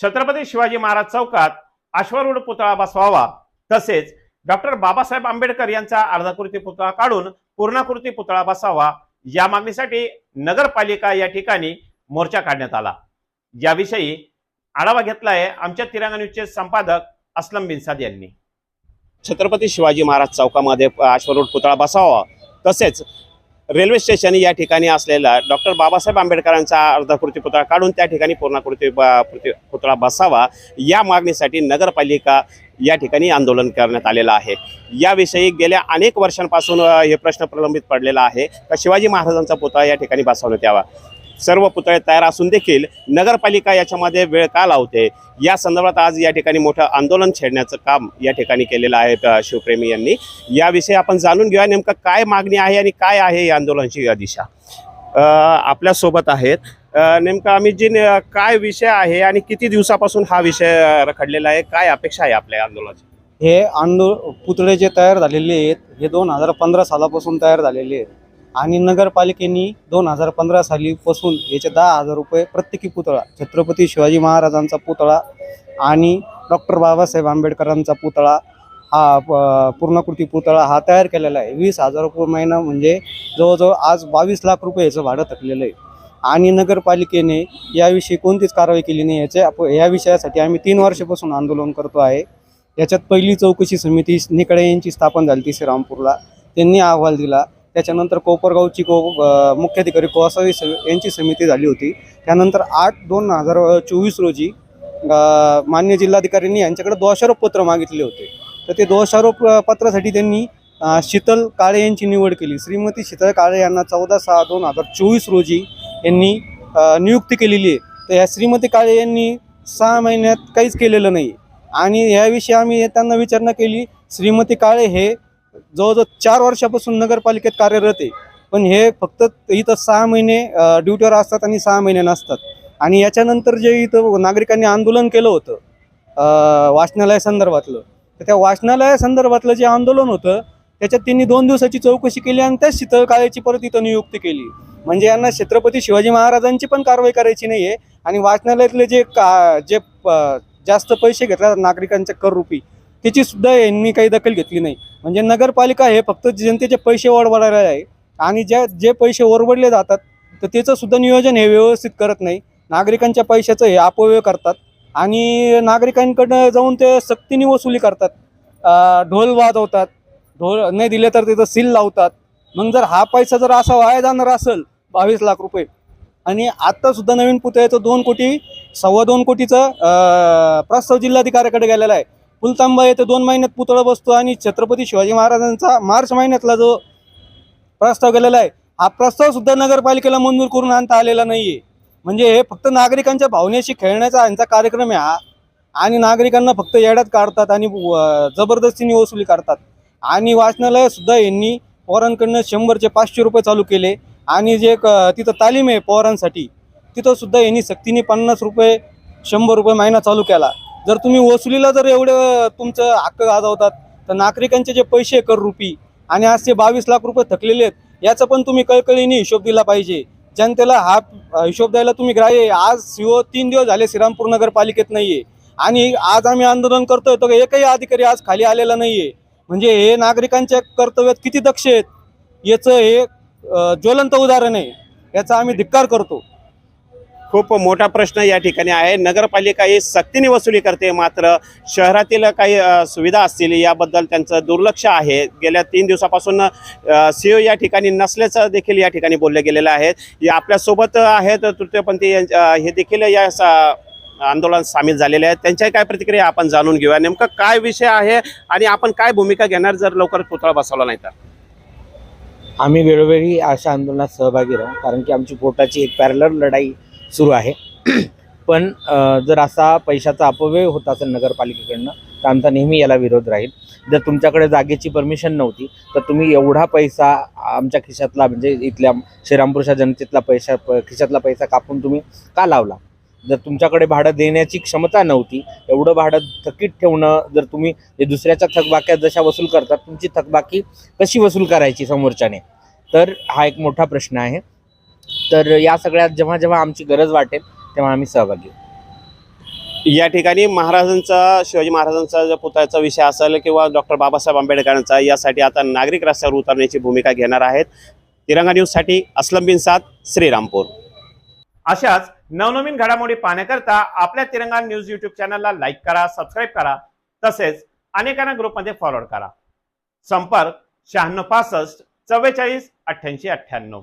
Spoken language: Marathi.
छत्रपती शिवाजी महाराज चौकात अश्वरूढ पुतळा बसवावा. तसेच डॉक्टर बाबासाहेब आंबेडकर यांचा अर्धाकृती पुतळा काढून पूर्णाकृती पुतळा बसावा. या मागणीसाठी नगरपालिका या ठिकाणी मोर्चा काढण्यात आला. याविषयी आढावा घेतलाय आमच्या तिरंगा न्यूजचे संपादक असलम बिनसाद यांनी. छत्रपती शिवाजी महाराज चौकामध्ये अश्वरूढ पुतळा बसावा. तसेच रेल्वे स्टेशन या ठिकाणी असलेला डॉक्टर बाबासाहेब आंबेडकरांचा अर्धाकृती पुतळा काढून त्या ठिकाणी पूर्णाकृती ब- पुती- पुतळा बसावा या मागणीसाठी नगरपालिका या ठिकाणी आंदोलन करण्यात आलेलं आहे. याविषयी गेल्या अनेक वर्षांपासून हे प्रश्न प्रलंबित पडलेला आहे. का शिवाजी महाराजांचा पुतळा या ठिकाणी बसवण्यात यावा? सर्व पुतळे तयार असून देखील नगरपालिका याच्यामध्ये वेळ का लावते? या संदर्भात आज या ठिकाणी मोठं आंदोलन छेडण्याचं काम या ठिकाणी केलेलं आहे शिवप्रेमी यांनी. याविषयी आपण जाणून घेऊया नेमकं काय मागणी आहे आणि काय आहे या आंदोलनाची दिशा. आपल्यासोबत आहेत. नेमकं आम्ही जी काय विषय आहे आणि किती दिवसापासून हा विषय रखडलेला आहे काय अपेक्षा आहे आपल्या आंदोलनाची? हे आंदो पुतळे जे तयार झालेले आहेत हे दोन हजार पंधरा सालापासून तयार झालेले आहेत. आणि नगरपालिकेने दोन हजार पंधरा सालीपासून याचे दहा हजार रुपये प्रत्येकी पुतळा छत्रपती शिवाजी महाराजांचा पुतळा आणि डॉक्टर बाबासाहेब आंबेडकरांचा पुतळा हा पूर्णकृती पुतळा हा तयार केलेला आहे. वीस हजार रुपये महिना म्हणजे जवळजवळ आज बावीस लाख रुपये याचं भाडं थकलेलं आहे. आणि नगरपालिकेने याविषयी कोणतीच कारवाई केली नाही याचे आप या विषयासाठी आम्ही तीन वर्षापासून आंदोलन करतो आहे. याच्यात पहिली चौकशी समिती निकडे यांची स्थापन झाली ती श्रीरामपूरला त्यांनी अहवाल दिला. त्याच्यानंतर कोपरगावची को मुख्याधिकारी कोसावी स यांची समिती झाली होती. त्यानंतर आठ दोन हजार चोवीस रोजी मान्य जिल्हाधिकाऱ्यांनी यांच्याकडे दोषारोप पत्र मागितले होते. तर ते दोषारोप पत्रासाठी त्यांनी शीतल काळे यांची निवड केली. श्रीमती शीतल काळे यांना चौदा सहा दोन हजार चोवीस रोजी यांनी नियुक्ती केलेली आहे. तर या श्रीमती काळे यांनी सहा महिन्यात काहीच केलेलं नाही. आणि याविषयी आम्ही त्यांना विचारणा केली. श्रीमती काळे हे जवळजवळ चार वर्षापासून नगरपालिकेत कार्यरत आहे. पण हे फक्त इथं सहा महिने ड्युटीवर असतात आणि सहा महिने नसतात. आणि याच्यानंतर जे इथं नागरिकांनी आंदोलन केलं होतं वाचनालया संदर्भातलं तर त्या वाचनालया संदर्भातलं जे आंदोलन होतं त्याच्यात त्यांनी दोन दिवसाची चौकशी केली आणि त्याच शीतळकाळ्याची परत इथं नियुक्ती केली. म्हणजे यांना छत्रपती शिवाजी महाराजांची पण कारवाई करायची नाही आहे आणि वाचनालयातले जे का जे जास्त पैसे घेतला नागरिकांच्या कररूपी त्याची सुद्धा यांनी काही दखल घेतली नाही. म्हणजे नगरपालिका हे फक्त जनतेचे पैसे ओरबडायला आहे. आणि ज्या जे पैसे ओरबडले जातात तर त्याचं सुद्धा नियोजन हे व्यवस्थित करत नाही. नागरिकांच्या पैशाचं हे अपव्यय करतात. आणि नागरिकांकडनं जाऊन ते सक्तीने वसुली करतात. ढोल वाजवतात. ढोल नाही दिले तर त्याचं सील लावतात. मग जर हा पैसा जर असा वाया जाणार असेल बावीस लाख रुपये. आणि आत्तासुद्धा नवीन पुतळ्याचं दोन कोटी सव्वा दोन कोटीचं प्रस्ताव जिल्हाधिकाऱ्याकडे गेलेला आहे. फुलतांबा येथे दोन महिन्यात पुतळा बसतो आणि छत्रपती शिवाजी महाराजांचा मार्च महिन्यातला जो प्रस्ताव गेलेला आहे हा प्रस्ताव सुद्धा नगरपालिकेला मंजूर करून आणता आलेला नाहीये. म्हणजे हे फक्त नागरिकांच्या भावनेशी खेळण्याचा यांचा कार्यक्रम आहे हा. आणि नागरिकांना फक्त येड्यात काढतात आणि जबरदस्तीने वसुली करतात. आणि वाचनालय सुद्धा यांनी पोरांकडनं शंभरचे पाचशे रुपये चालू केले. आणि जे तिथं तालीम आहे पोरांसाठी तिथं सुद्धा यांनी सक्तीने पन्नास रुपये शंभर रुपये महिना चालू केला. जर तुम्ही वसुलीला जर एवढं तुमचं हक्क गाजवतात तर नागरिकांचे जे पैसे आहे कर रुपी आणि आज ते बावीस लाख रुपये थकलेले आहेत याचा पण तुम्ही कळकळीने हिशोब दिला पाहिजे. जनतेला हा हिशोब द्यायला तुम्ही ग्राह्य आहे. आज सीओ तीन दिवस झाले श्रीरामपूर नगरपालिकेत नाहीये. आणि आज आम्ही आंदोलन करतोय तर एकही अधिकारी आज खाली आलेला नाहीये. म्हणजे हे नागरिकांच्या कर्तव्यात किती दक्ष आहेत याचं हे ज्वलंत उदाहरण आहे. याचा आम्ही धिक्कार करतो. खूप मोठा प्रश्न या ठिकाणी आहे. नगरपालिका ही सक्तीने वसुली करते मात्र शहरातील काही सुविधा असतील याबद्दल त्यांचं दुर्लक्ष आहे. गेल्या तीन दिवसापासून सी या ठिकाणी नसल्याचं देखील या ठिकाणी बोलले गेलेलं आहे या आपल्यासोबत आहेत तृतीयपंथी हे देखील या सा- आंदोलन सामील झालेले आहेत. त्यांच्या काय प्रतिक्रिया आपण जाणून घेऊया. नेमकं काय विषय आहे आणि आपण काय भूमिका घेणार जर लवकर पुतळा बसवला नाही तर? आम्ही वेळोवेळी अशा आंदोलनात सहभागी राहू कारण की आमची पोटाची एक पॅरलर लढाई सुरू आहे. पण जर असा पैशाचा अपव्यय होत असेल नगरपालिकेकडनं तर आमचा नेहमी याला विरोध राहील. जर तुमच्याकडे जागेची परमिशन नव्हती तर तुम्ही एवढा पैसा आमच्या खिशातला म्हणजे इथल्या श्रीरामपूरच्या जनतेतला पैसा प खिशातला पैसा कापून तुम्ही का लावला? जर तुमच्याकडे भाडं देण्याची क्षमता नव्हती एवढं भाडं थकीत ठेवणं जर तुम्ही दुसऱ्याच्या थकबाक्या जशा वसूल करतात तुमची थकबाकी कशी वसूल करायची समोरच्याने? तर हा एक मोठा प्रश्न आहे. तर या सगळ्यात जेव्हा जेव्हा आमची गरज वाटेल तेव्हा आम्ही सहभागी होऊ. या ठिकाणी महाराजांचा शिवाजी महाराजांचा जो पुतळ्याचा विषय असेल किंवा डॉक्टर बाबासाहेब आंबेडकरांचा यासाठी आता नागरिक रस्त्यावर उतरण्याची भूमिका घेणार आहेत. तिरंगा न्यूजसाठी अस्लम बिन साद श्रीरामपूर. अशाच नवनवीन घडामोडी पाहण्याकरता आपल्या तिरंगा न्यूज युट्यूब चॅनलला लाईक करा सबस्क्राईब करा तसेच अनेकांना ग्रुपमध्ये फॉरवर्ड करा. संपर्क शहाण्णव पासष्ट चव्वेचाळीस अठ्ठ्याऐंशी अठ्ठ्याण्णव.